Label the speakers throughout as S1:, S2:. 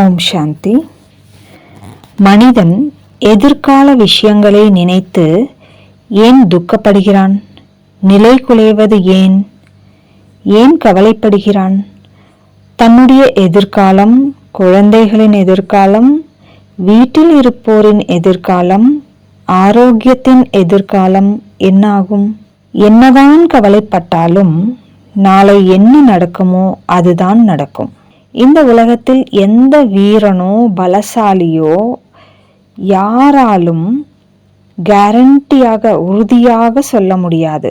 S1: ஓம் சாந்தி. மனிதன் எதிர்கால விஷயங்களை நினைத்து ஏன் துக்கப்படுகிறான்? நிலை குலைவது ஏன்? ஏன் கவலைப்படுகிறான்? தன்னுடைய எதிர்காலம் குழந்தைகளின் எதிர்காலம் வீட்டில் இருப்போரின் எதிர்காலம் ஆரோக்கியத்தின் எதிர்காலம் என்னாகும்? என்னதான் கவலைப்பட்டாலும் நாளை என்ன நடக்குமோ அதுதான் நடக்கும். இந்த உலகத்தில் எந்த வீரனோ பலசாலியோ யாராலும் கேரண்டியாக உறுதியாக சொல்ல முடியாது.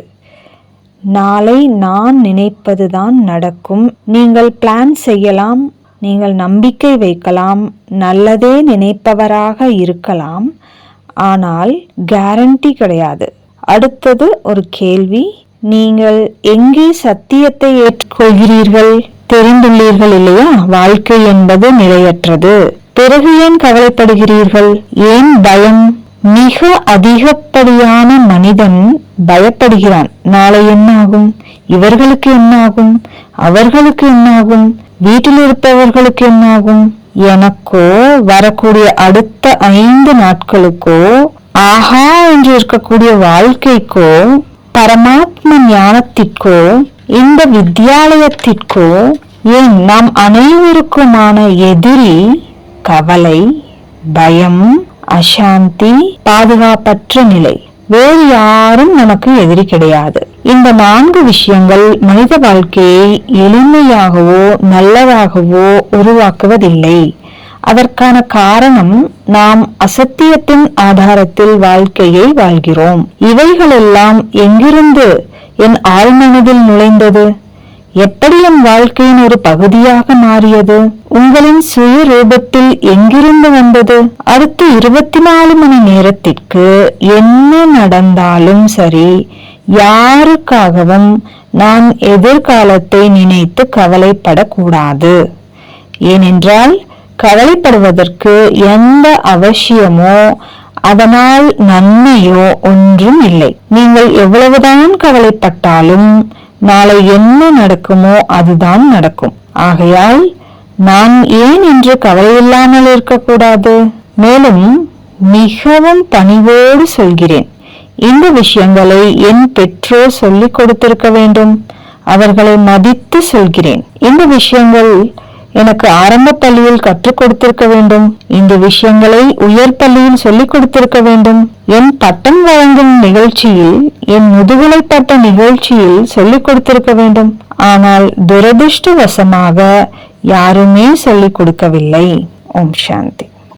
S1: நாளை நான் நினைப்பதுதான் நடக்கும். நீங்கள் பிளான் செய்யலாம் நீங்கள் நம்பிக்கை வைக்கலாம் நல்லதே நினைப்பவராக இருக்கலாம். ஆனால் கேரண்டி கிடையாது. அடுத்தது ஒரு கேள்வி நீங்கள் எங்கே சத்தியத்தை ஏற்றுக்கொள்கிறீர்கள்? தெரிந்துள்ளீர்கள் இல்லையா? வாழ்க்கை என்பது நிலையற்றது. பிறகு ஏன் கவலைப்படுகிறீர்கள்? ஏன் பயம்? மிக அதிகப்படியான மனிதன் பயப்படுகிறான். நாளை என்னாகும்? இவர்களுக்கு என்னாகும்? அவர்களுக்கு என்னாகும்? வீட்டில் இருப்பவர்களுக்கு என்னாகும்? எனக்கோ வரக்கூடிய அடுத்த ஐந்து நாட்களுக்கோ ஆஹா என்று இருக்கக்கூடிய வாழ்க்கைக்கோ பரமாத்ம ஞானத்திற்கோ இந்த வித்தியாலயத்திற்கோ ஏன் நாம் அனைவருக்குமான எதிரி கவலை பயம் அசாந்தி பாதுகாப்பற்ற நிலை வேறு யாரும் நமக்கு எதிரி கிடையாது. இந்த நான்கு விஷயங்கள் மனித வாழ்க்கையை எளிமையாகவோ நல்லதாகவோ உருவாக்குவதில்லை. அதற்கான காரணம் நாம் அசத்தியத்தின் ஆதாரத்தில் வாழ்க்கையை வாழ்கிறோம். இவைகளெல்லாம் எங்கிருந்து என் ஆழ்மனதில் நுழைந்தது. எப்படி என் வாழ்க்கையின் ஒரு பகுதியாக மாறியது? உங்களின் சுய ரூபத்தில் எங்கிருந்து வந்தது? அடுத்த இருபத்தி நாலு மணி நேரத்திற்கு என்ன நடந்தாலும் சரி யாருக்காகவும் நான் எதிர்காலத்தை நினைத்து கவலைப்படக்கூடாது. ஏனென்றால் கவலைப்படுவதற்கு எந்த அவசியமோ அதனால் நன்மையோ ஒன்றும் இல்லை. நீங்கள் எவ்வளவுதான் கவலைப்பட்டாலும் நாளை என்ன நடக்குமோ அதுதான் நடக்கும். ஆகையால் நான் ஏன் என்று கவலையில்லாமல் இருக்கக்கூடாது? மேலும் மிகவும் பணிவோடு சொல்கிறேன். இந்த விஷயங்களை என் பெற்றோர் சொல்லிக் கொடுத்திருக்க வேண்டும். அவர்களை மதித்து சொல்கிறேன். இந்த விஷயங்கள் எனக்கு ஆரம்ப பள்ளியில் கற்றுக் கொடுத்திருக்க வேண்டும். இந்த விஷயங்களை உயர் பள்ளியில் சொல்லிக் கொடுத்திருக்க வேண்டும். என் பட்டம் வழங்கும் நிகழ்ச்சியில் என் முதுகலை பட்ட நிகழ்ச்சியில் சொல்லிக் கொடுத்திருக்க வேண்டும். ஆனால் துரதிருஷ்டவசமாக யாருமே சொல்லிக் கொடுக்கவில்லை. ஓம் சாந்தி.